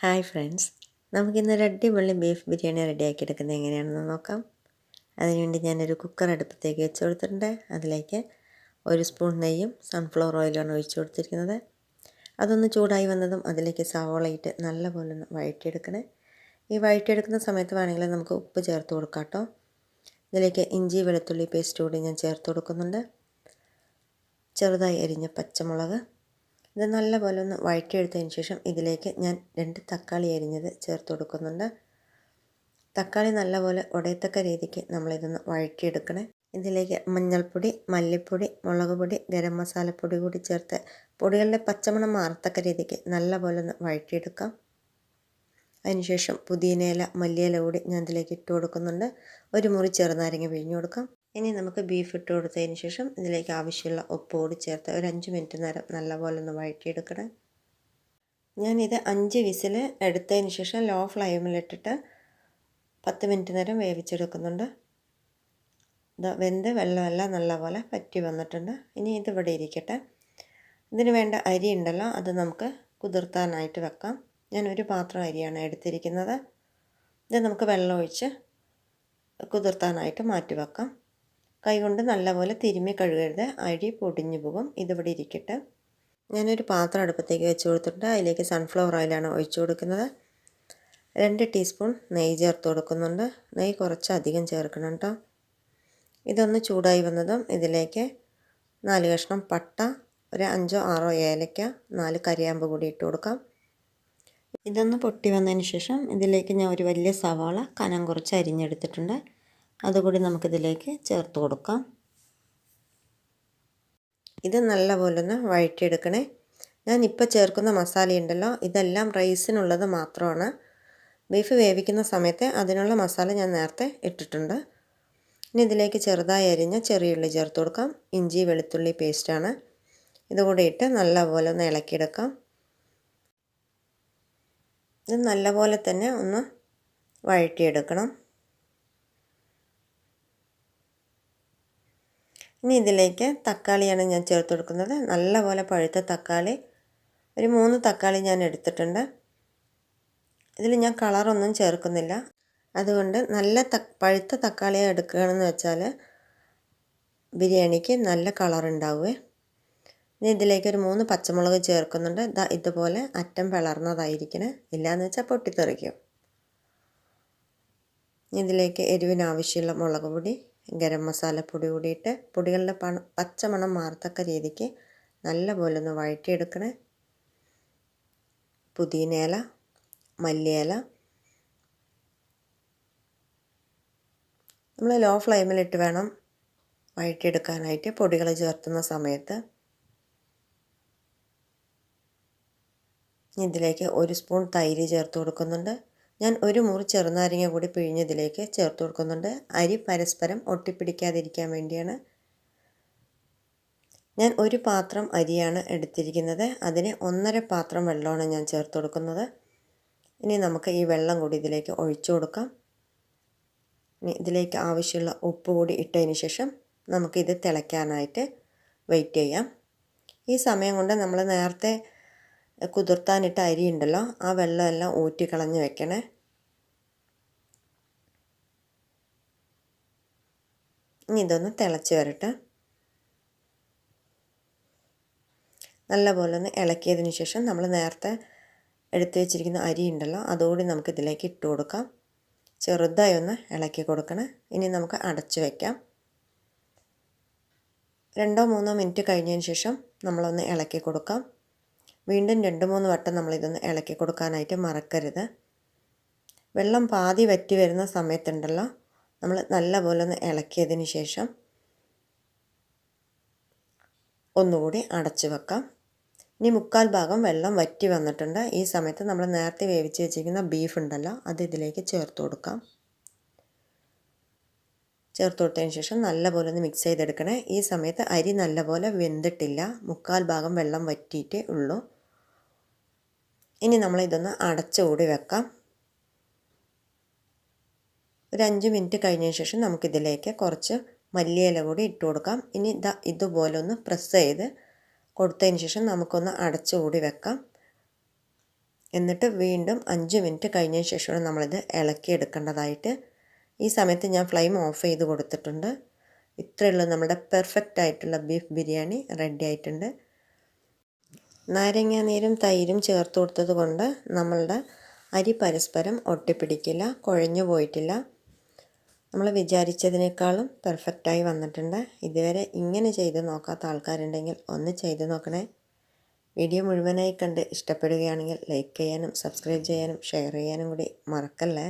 Hi friends. നമുക്കിന്നൊരു അടിപൊളി beef biryani റെഡിയാക്കി എടുക്കുന്നത് എങ്ങനെയാണെന്ന് നോക്കാം. അതിനുവേണ്ടി ഞാനൊരു കുക്കർ അടുപ്പത്തേക്ക് വെച്ച് കൊടുത്തിട്ടുണ്ട്. അതിലേക്ക് ഒരു സ്പൂൺ നെയ്യും സൺഫ്ലവർ ഓയിലാണ് ഒഴിച്ചു കൊടുത്തിരിക്കുന്നത്. അതൊന്ന് ചൂടായി വന്നതും അതിലേക്ക് സവോള ഇട്ട് നല്ലപോലെ ഒന്ന് വഴറ്റിയെടുക്കണേ. ഈ വഴറ്റിയെടുക്കുന്ന സമയത്ത് വേണമെങ്കിൽ നമുക്ക് ഉപ്പ് ചേർത്ത് കൊടുക്കാം കേട്ടോ. ഇതിലേക്ക് ഇഞ്ചി വെളുത്തുള്ളി പേസ്റ്റ് കൂടി ഞാൻ ചേർത്ത് കൊടുക്കുന്നുണ്ട്. ചെറുതായി അരിഞ്ഞ പച്ചമുളക്. ഇത് നല്ലപോലെ ഒന്ന് വഴറ്റിയെടുത്തതിന് ശേഷം ഇതിലേക്ക് ഞാൻ രണ്ട് തക്കാളി അരിഞ്ഞത് ചേർത്ത് കൊടുക്കുന്നുണ്ട്. തക്കാളി നല്ലപോലെ ഉടയത്തക്ക രീതിക്ക് നമ്മളിതൊന്ന് വഴറ്റിയെടുക്കണേ. ഇതിലേക്ക് മഞ്ഞൾപ്പൊടി മല്ലിപ്പൊടി മുളക് പൊടി ഗരം മസാലപ്പൊടി കൂടി ചേർത്ത് പൊടികളുടെ പച്ചമണം മാറത്തക്ക രീതിക്ക് നല്ലപോലെ ഒന്ന് വഴറ്റിയെടുക്കാം. അതിനുശേഷം പുതിയനയില മല്ലിയില കൂടി ഞാൻ ഇതിലേക്ക് ഇട്ട് കൊടുക്കുന്നുണ്ട്. ഒരു മുറി ചെറുനാരങ്ങ പിഴിഞ്ഞു കൊടുക്കാം. ഇനി നമുക്ക് ബീഫ് ഇട്ട് കൊടുത്തതിന് ശേഷം ഇതിലേക്ക് ആവശ്യമുള്ള ഉപ്പ് കൂടി ചേർത്ത് ഒരു അഞ്ച് മിനിറ്റ് നേരം നല്ലപോലെ ഒന്ന് വഴറ്റിയെടുക്കണം. ഞാനിത് അഞ്ച് വിസിൽ എടുത്തതിന് ശേഷം ലോ ഫ്ലെയിമിലിട്ടിട്ട് പത്ത് മിനിറ്റ് നേരം വേവിച്ചെടുക്കുന്നുണ്ട്. ഇത് വെന്ത് വെള്ളമെല്ലാം നല്ലപോലെ പറ്റി വന്നിട്ടുണ്ട്. ഇനി ഇത് ഇവിടെ ഇരിക്കട്ടെ. ഇതിന് വേണ്ട അരി ഉണ്ടല്ലോ അത് നമുക്ക് കുതിർത്താനായിട്ട് വെക്കാം. ഞാൻ ഒരു പാത്രം അരിയാണ് എടുത്തിരിക്കുന്നത്. ഇത് നമുക്ക് വെള്ളമൊഴിച്ച് കുതിർത്താനായിട്ട് മാറ്റി വെക്കാം. കൈകൊണ്ട് നല്ലപോലെ തിരുമ്മി കഴുകരുത്. അഴി പൊടിഞ്ഞു പോകും. ഇതിവിടെ ഇരിക്കട്ടെ. ഞാനൊരു പാത്രം അടുപ്പത്തേക്ക് വെച്ച് കൊടുത്തിട്ടുണ്ട്. അതിലേക്ക് സൺഫ്ലവർ ഓയിലാണ് ഒഴിച്ചു കൊടുക്കുന്നത്. രണ്ട് ടീസ്പൂൺ നെയ്യ് ചേർത്ത് കൊടുക്കുന്നുണ്ട്. നെയ്യ് കുറച്ച് അധികം ചേർക്കണം കേട്ടോ ഇതൊന്ന് ചൂടായി വന്നതും ഇതിലേക്ക് നാല് കഷ്ണം പട്ട ഒരു അഞ്ചോ ആറോ ഏലയ്ക്ക നാല് കരിയാമ്പ് കൂടി ഇട്ട് കൊടുക്കാം. ഇതൊന്ന് പൊട്ടി വന്നതിന് ശേഷം ഇതിലേക്ക് ഞാൻ ഒരു വലിയ സവാള കനം കുറച്ച് അരിഞ്ഞെടുത്തിട്ടുണ്ട്. അതുകൂടി നമുക്കിതിലേക്ക് ചേർത്ത് കൊടുക്കാം. ഇത് നല്ലപോലെ ഒന്ന് വഴറ്റിയെടുക്കണേ. ഞാൻ ഇപ്പോൾ ചേർക്കുന്ന മസാല ഉണ്ടല്ലോ ഇതെല്ലാം റൈസിനുള്ളത് മാത്രമാണ്. ബീഫ് വേവിക്കുന്ന സമയത്ത് അതിനുള്ള മസാല ഞാൻ നേരത്തെ ഇട്ടിട്ടുണ്ട്. ഇനി ഇതിലേക്ക് ചെറുതായി അരിഞ്ഞ ചെറിയുള്ളി ചേർത്ത് കൊടുക്കാം. ഇഞ്ചി വെളുത്തുള്ളി പേസ്റ്റാണ് ഇതുകൂടെ ഇട്ട് നല്ലപോലെ ഒന്ന് ഇളക്കിയെടുക്കാം. ഇത് നല്ലപോലെ തന്നെ ഒന്ന് വഴറ്റിയെടുക്കണം. ഇനി ഇതിലേക്ക് തക്കാളിയാണ് ഞാൻ ചേർത്ത് കൊടുക്കുന്നത്. നല്ലപോലെ പഴുത്ത തക്കാളി. ഒരു മൂന്ന് തക്കാളി ഞാൻ എടുത്തിട്ടുണ്ട്. ഇതിൽ ഞാൻ കളറൊന്നും ചേർക്കുന്നില്ല. അതുകൊണ്ട് നല്ല ത പഴുത്ത തക്കാളി എടുക്കുകയാണെന്ന് വെച്ചാൽ ബിരിയാണിക്ക് നല്ല കളർ ഉണ്ടാവുമേ ഇനി ഇതിലേക്ക് ഒരു മൂന്ന് പച്ചമുളക് ചേർക്കുന്നുണ്ട്. ഇതാ ഇതുപോലെ അറ്റം പിളർന്നതായിരിക്കണേ. ഇല്ലയെന്ന് വെച്ചാൽ പൊട്ടിത്തെറിക്കും. ഇതിലേക്ക് എരിവിന് ആവശ്യമുള്ള മുളക് പൊടി. ഗരം മസാലപ്പൊടി കൂടിയിട്ട് പൊടികളുടെ പണ പച്ചമണം മാറത്തക്ക രീതിക്ക് നല്ലപോലെ ഒന്ന് വഴറ്റിയെടുക്കണേ. പുതിനയില മല്ലിയില നമ്മൾ ലോ ഫ്ലെയിമിലിട്ട് വേണം വഴറ്റിയെടുക്കാനായിട്ട് പൊടികൾ ചേർത്തുന്ന സമയത്ത്. ഇതിലേക്ക് ഒരു സ്പൂൺ തൈര് ചേർത്ത് കൊടുക്കുന്നുണ്ട്. ഞാൻ ഒരു മുറി ചെറുനാരങ്ങ കൂടി പിഴിഞ്ഞതിലേക്ക് ചേർത്ത് കൊടുക്കുന്നുണ്ട്. അരി പരസ്പരം ഒട്ടിപ്പിടിക്കാതിരിക്കാൻ വേണ്ടിയാണ്. ഞാൻ ഒരു പാത്രം അരിയാണ് എടുത്തിരിക്കുന്നത്. അതിന് ഒന്നര പാത്രം വെള്ളമാണ് ഞാൻ ചേർത്ത് കൊടുക്കുന്നത്. ഇനി നമുക്ക് ഈ വെള്ളം കൂടി ഇതിലേക്ക് ഒഴിച്ചു കൊടുക്കാം. ഇനി ഇതിലേക്ക് ആവശ്യമുള്ള ഉപ്പ് കൂടി ഇട്ടതിന് ശേഷം നമുക്കിത് തിളയ്ക്കാനായിട്ട് വെയിറ്റ് ചെയ്യാം. ഈ സമയം കൊണ്ട് നമ്മൾ നേരത്തെ കുതിർത്താനിട്ട അരി ഉണ്ടല്ലോ ആ വെള്ളമെല്ലാം ഊറ്റിക്കളഞ്ഞ് വെക്കണേ. ഇനി ഇതൊന്ന് തിളച്ച് വരട്ടെ. നല്ലപോലെ ഒന്ന് ഇളക്കിയതിന് ശേഷം നമ്മൾ നേരത്തെ എടുത്തു വെച്ചിരിക്കുന്ന അരി ഉണ്ടല്ലോ അതുകൂടി നമുക്ക് ഇതിലേക്ക് ഇട്ട് കൊടുക്കാം. ചെറുതായി ഒന്ന് ഇളക്കി കൊടുക്കണം. ഇനി നമുക്ക് അടച്ചു വയ്ക്കാം രണ്ടോ മൂന്നോ മിനിറ്റ് കഴിഞ്ഞതിന് ശേഷം നമ്മളൊന്ന് ഇളക്കി കൊടുക്കാം. വീണ്ടും രണ്ട് മൂന്ന് വട്ടം നമ്മളിതൊന്ന് ഇളക്കി കൊടുക്കാനായിട്ട് മറക്കരുത്. വെള്ളം പാതി വറ്റി വരുന്ന സമയത്തുണ്ടല്ലോ. നമ്മൾ നല്ലപോലെ ഒന്ന് ഇളക്കിയതിന് ശേഷം ഒന്നുകൂടി അടച്ചു വെക്കാം. ഇനി മുക്കാൽ ഭാഗം വെള്ളം വറ്റി വന്നിട്ടുണ്ട്. ഈ സമയത്ത് നമ്മൾ നേരത്തെ വേവിച്ച് വെച്ചിരിക്കുന്ന ബീഫ് ഉണ്ടല്ലോ അത് ഇതിലേക്ക് ചേർത്ത് കൊടുക്കാം. ചേർത്ത് കൊടുത്തതിന് ശേഷം നല്ലപോലെ ഒന്ന് മിക്സ് ചെയ്തെടുക്കണേ. ഈ സമയത്ത് അരി നല്ലപോലെ വെന്തിട്ടില്ല. മുക്കാൽ ഭാഗം വെള്ളം വറ്റിയിട്ടേ ഉള്ളൂ. ഇനി നമ്മൾ ഇതൊന്ന് അടച്ചുകൂടി വെക്കാം. ഒരു അഞ്ച് മിനിറ്റ് കഴിഞ്ഞതിന് ശേഷം നമുക്കിതിലേക്ക് കുറച്ച് മല്ലിയില കൂടി ഇട്ട് കൊടുക്കാം. ഇനി ഇതാ ഇതുപോലെ ഒന്ന് പ്രസ് ചെയ്ത് കൊടുത്തതിന് ശേഷം നമുക്കൊന്ന് അടച്ചുകൂടി വെക്കാം. എന്നിട്ട് വീണ്ടും അഞ്ച് മിനിറ്റ് കഴിഞ്ഞതിന് ശേഷമാണ് നമ്മളിത് ഇളക്കിയെടുക്കേണ്ടതായിട്ട്. ഈ സമയത്ത് ഞാൻ ഫ്ലെയിം ഓഫ് ചെയ്ത് കൊടുത്തിട്ടുണ്ട്. ഇത്രയുള്ള നമ്മുടെ പെർഫെക്റ്റ് ആയിട്ടുള്ള ബീഫ് ബിരിയാണി റെഡി ആയിട്ടുണ്ട്. നാരങ്ങ നീരും തൈരും ചേർത്ത് കൊടുത്തത് കൊണ്ട് നമ്മളുടെ അരി പരസ്പരം ഒട്ടിപ്പിടിക്കില്ല കുഴഞ്ഞു പോയിട്ടില്ല. നമ്മൾ വിചാരിച്ചതിനേക്കാളും പെർഫെക്റ്റായി വന്നിട്ടുണ്ട്. ഇതുവരെ ഇങ്ങനെ ചെയ്ത് നോക്കാത്ത ആൾക്കാരുണ്ടെങ്കിൽ ഒന്ന് ചെയ്ത് നോക്കണേ. വീഡിയോ മുഴുവനായി കണ്ട് ഇഷ്ടപ്പെടുകയാണെങ്കിൽ ലൈക്ക് ചെയ്യാനും സബ്സ്ക്രൈബ് ചെയ്യാനും ഷെയർ ചെയ്യാനും കൂടി മറക്കല്ലേ?